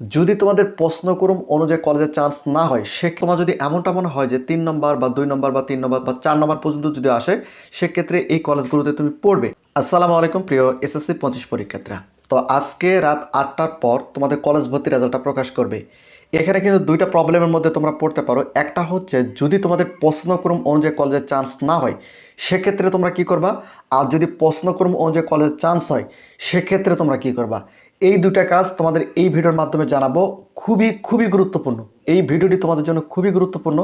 যদি তোমাদের প্রশ্নক্রম অনুযায়ী কলেজের চান্স না হয় সে তোমার যদি এমনটা মনে হয় যে তিন নম্বর বা দুই নম্বর বা তিন নম্বর বা চার নম্বর পর্যন্ত যদি আসে, সেক্ষেত্রে এই কলেজগুলোতে তুমি পড়বে। আসসালামু আলাইকুম প্রিয় এসএসসি পঁচিশ পরীক্ষার্থীরা। তো আজকে রাত আটটার পর তোমাদের কলেজ ভর্তি রেজাল্টটা প্রকাশ করবে। এখানে কিন্তু দুইটা প্রবলেমের মধ্যে তোমরা পড়তে পারো। একটা হচ্ছে, যদি তোমাদের প্রশ্নক্রম অনুযায়ী কলেজের চান্স না হয়, সেক্ষেত্রে তোমরা কি করবা? আর যদি প্রশ্নক্রম অনুযায়ী কলেজের চান্স হয়, সেক্ষেত্রে তোমরা কি করবা? এই দুটা কাজ তোমাদের এই ভিডিওর মাধ্যমে জানাব। খুবই খুবই গুরুত্বপূর্ণ। এই ভিডিওটি তোমাদের জন্য খুবই গুরুত্বপূর্ণ।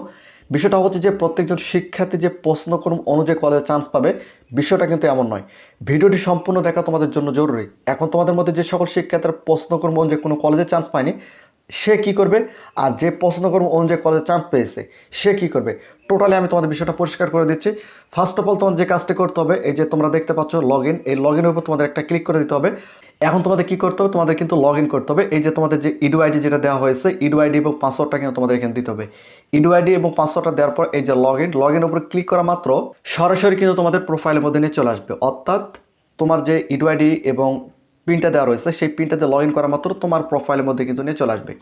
বিষয়টা হচ্ছে যে প্রত্যেকজন শিক্ষার্থী যে প্রশ্নক্রম অনুযায়ী কলেজে চান্স পাবে, বিষয়টা কিন্তু এমন নয়। ভিডিওটি সম্পূর্ণ দেখা তোমাদের জন্য জরুরি। এখন তোমাদের মধ্যে যে সকল শিক্ষার্থীরা প্রশ্নক্রম অনুযায়ী কোনো কলেজে চান্স পায়নি সে কি করবে? আর যে প্রশ্নক্রম অনুযায়ী কলেজে চান্স পেয়েছে, সে কি করবে? টোটালি আমি তোমাদের বিষয়টা পরিষ্কার করে দিচ্ছি। ফার্স্ট অফ অল তোমাদের যে কাজটি করতে হবে, এই যে তোমরা দেখতে পাচ্ছ লগ ইন এই লগ ইনের উপর তোমাদের একটা ক্লিক করে দিতে হবে। এখন তোমাদের কি করতে হবে? তোমাদের কিন্তু লগ ইন করতে হবে। এই যে তোমাদের যে ইডু আইডি যেটা দেওয়া হয়েছে ইডু আইডি এবং পাসওয়ার্ডটা কিন্তু তোমাদের এখানে দিতে হবে। ইডু আইডি এবং পাসওয়ার্ডটা দেওয়ার পর এই যে লগ ইন লগ ইনের উপর ক্লিক করা মাত্র সরাসরি কিন্তু তোমাদের প্রোফাইলের মধ্যে নিয়ে চলে আসবে। অর্থাৎ তোমার যে ইডু আইডি এবং পিনটা দেওয়া রয়েছে, সেই পিনটাতে লগ ইন করা মাত্র তোমার প্রোফাইলের মধ্যে কিন্তু নিয়ে চলে আসবে।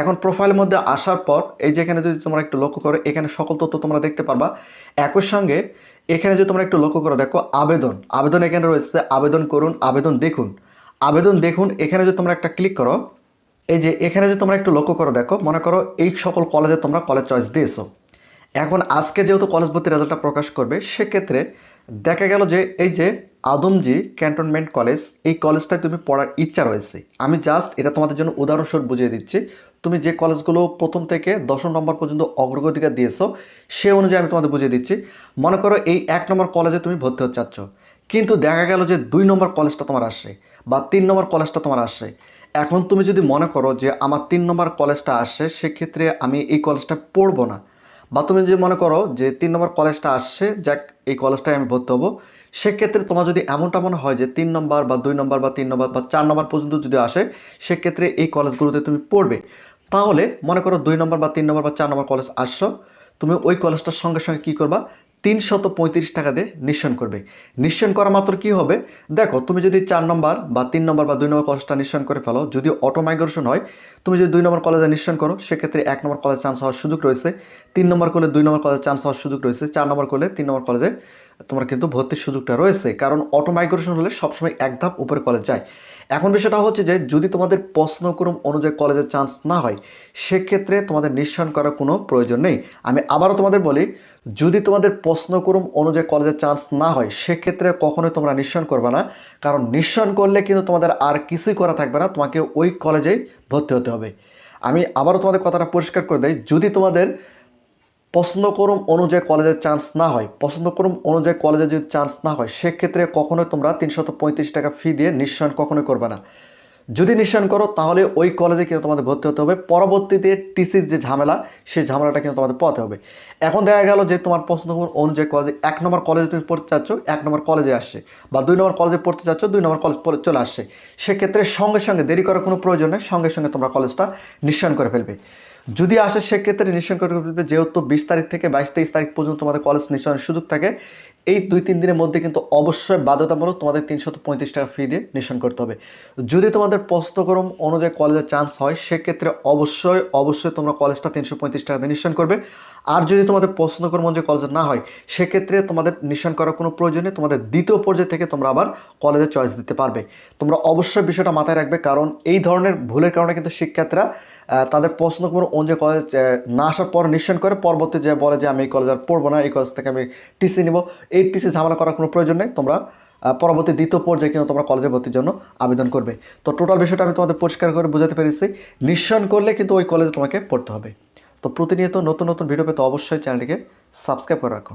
এখন প্রোফাইলের মধ্যে আসার পর, এই যে এখানে যদি তোমরা একটু লক্ষ্য করো, এখানে সকল তথ্য তোমরা দেখতে পারবা। একই সঙ্গে, এখানে যদি তোমরা একটু লক্ষ্য করো, দেখো আবেদন। আবেদন এখানে রয়েছে, আবেদন করুন, আবেদন দেখুন। আবেদন দেখুন, এখানে যদি তোমরা একটা ক্লিক করো, এই যে এখানে যদি তোমরা একটু লক্ষ্য করো, দেখো, মনে করো এই সকল কলেজে তোমরা কলেজ চয়েস দিয়েছ। এখন আজকে যেহেতু কলেজ ভর্তি রেজাল্টটা প্রকাশ করবে, সেক্ষেত্রে দেখা গেল যে এই যে আদমজি ক্যান্টনমেন্ট কলেজ, এই কলেজটায় তুমি পড়ার ইচ্ছা রয়েছে। আমি জাস্ট এটা তোমাদের জন্য উদাহরণস্বরূপ বুঝিয়ে দিচ্ছি। তুমি যে কলেজগুলো প্রথম থেকে দশম নম্বর পর্যন্ত অগ্রগতিকার দিয়েছ, সে অনুযায়ী আমি তোমাদের বুঝিয়ে দিচ্ছি। মনে করো এই এক নম্বর কলেজে তুমি ভর্তি হতে চাচ্ছ, কিন্তু দেখা গেল যে দুই নম্বর কলেজটা তোমার আসে বা তিন নম্বর কলেজটা তোমার আসে এখন তুমি যদি মনে করো যে আমার তিন নম্বর কলেজটা আসে সেক্ষেত্রে আমি এই কলেজটা পড়ব না। বা তুমি যদি মনে করো যে তিন নম্বর কলেজটা আসছে, যাক, এই কলেজটায় আমি ভর্তি হব। সেক্ষেত্রে তোমার যদি এমনটা মনে হয় যে তিন নম্বর বা দুই নম্বর বা তিন নম্বর বা চার নম্বর পর্যন্ত যদি আসে, সেক্ষেত্রে এই কলেজগুলোতে তুমি পড়বে। তাহলে মনে করো দুই নম্বর বা তিন নম্বর বা চার নম্বর কলেজ আসছো, তুমি ওই কলেজটার সঙ্গে সঙ্গে কী করবা? তিনশত পঁয়ত্রিশ টাকা দিয়ে নিঃসরণ করবে। নিঃসরণ করা মাত্র কি হবে? দেখো, তুমি যদি চার নম্বর বা তিন নম্বর বা দুই নম্বর কলেজটা নিঃসরণ করে ফেলো, যদি অটো মাইগ্রেশন হয়, তুমি যদি দুই নম্বর কলেজে নিঃসরণ করো, সেক্ষেত্রে এক নম্বর কলেজ চান্স হওয়ার সুযোগ রয়েছে, তিন নম্বর করলে দুই নম্বর কলেজে চান্স হওয়ার সুযোগ রয়েছে, চার নম্বর করলে তিন নম্বর কলেজে তোমার কিন্তু ভর্তির সুযোগটা রয়েছে। কারণ অটো মাইগ্রেশন হলে সবসময় এক ধাপ উপরে কলেজ যায়। এখন বিষয়টা হচ্ছে যে, যদি তোমাদের প্রশ্নক্রম অনুযায়ী কলেজের চান্স না হয়, সেক্ষেত্রে তোমাদের নিঃসরণ করার কোনো প্রয়োজন নেই। আমি আবারও তোমাদের বলি, যদি তোমাদের প্রশ্নক্রম অনুযায়ী কলেজের চান্স না হয়, সেক্ষেত্রে কখনোই তোমরা নিঃসরণ করবে না। কারণ নিঃসরণ করলে কিন্তু তোমাদের আর কিছুই করা থাকবে না, তোমাকে ওই কলেজেই ভর্তি হতে হবে। আমি আবারও তোমাদের কথাটা পরিষ্কার করে দেয় যদি তোমাদের পছন্দক্রম অনুযায়ী কলেজের চান্স না হয় পছন্দক্রম অনুযায়ী কলেজে যদি চান্স না হয়, সেক্ষেত্রে কখনোই তোমরা তিনশত পঁয়ত্রিশ টাকা ফি দিয়ে নিঃসরণ কখনোই করবে না। যদি নিঃসরণ করো, তাহলে ওই কলেজে কিন্তু তোমাদের ভর্তি হতে হবে। পরবর্তীতে টিসির যে ঝামেলা, সেই ঝামেলাটা কিন্তু তোমাদের পথে হবে। এখন দেখা গেল যে তোমার পছন্দ অনুযায়ী কলেজে এক নম্বর কলেজে তুমি পড়তে চাচ্ছ, এক নম্বর কলেজে আসছে। বা দুই নম্বর কলেজে পড়তে চাচ্ছ, দুই নম্বর কলেজ চলে আসছে। সেক্ষেত্রে সঙ্গে সঙ্গে দেরি করার কোনো প্রয়োজন নেই, সঙ্গে সঙ্গে তোমরা কলেজটা নিঃসরণ করে ফেলবে। যদি আসে, সেক্ষেত্রে ফেলবে। যেহেতু বিশ তারিখ থেকে বাইশ তেইশ তারিখ পর্যন্ত তোমাদের কলেজ নিঃসরণের সুযোগ থাকে, এই দুই তিন দিনের মধ্যে কিন্তু অবশ্যই বাধ্যতামূলক তোমাদের তিনশত পঁয়ত্রিশ টাকা ফি দিয়ে নিঃসরণ করতে হবে। যদি তোমাদের প্রস্তকরম অনুযায়ী কলেজে চান্স হয়, সেক্ষেত্রে অবশ্যই অবশ্যই তোমরা কলেজটা তিনশো পঁয়ত্রিশ টাকা দিয়ে নিঃসরণ করবে। আর যদি তোমাদের পছন্দ অনুযায়ী কলেজ না হয়, সেক্ষেত্রে তোমাদের নিঃসরণ করার কোনো প্রয়োজন নেই। তোমাদের দ্বিতীয় পর্যায় থেকে তোমরা আবার কলেজে চয়েস দিতে পারবে। তোমরা অবশ্যই বিষয়টা মাথায় রাখবে, কারণ এই ধরনের ভুলের কারণে কিন্তু শিক্ষার্থীরা তাদের প্রশ্নকর্ম অনুযায়ী কলেজ না আসার পর নিঃসরণ করে পরবর্তী যে বলে যে আমি এই কলেজ আর পড়ব না, এই কলেজ থেকে আমি টিসি নিব, এই টিসি ঝামেলা করার কোনো প্রয়োজন নেই। তোমরা পরবর্তী দ্বিতীয় পর্যায়ে কিন্তু তোমরা কলেজে ভর্তির জন্য আবেদন করবে। তো টোটাল বিষয়টা আমি তোমাদের পরিষ্কার করে বোঝাতে পেরেছি। নিঃসরণ করলে কিন্তু ওই কলেজে তোমাকে পড়তে হবে। তো প্রতিনিয়ত নতুন নতুন ভিডিও পেতে অবশ্যই চ্যানেলটিকে সাবস্ক্রাইব করে রাখো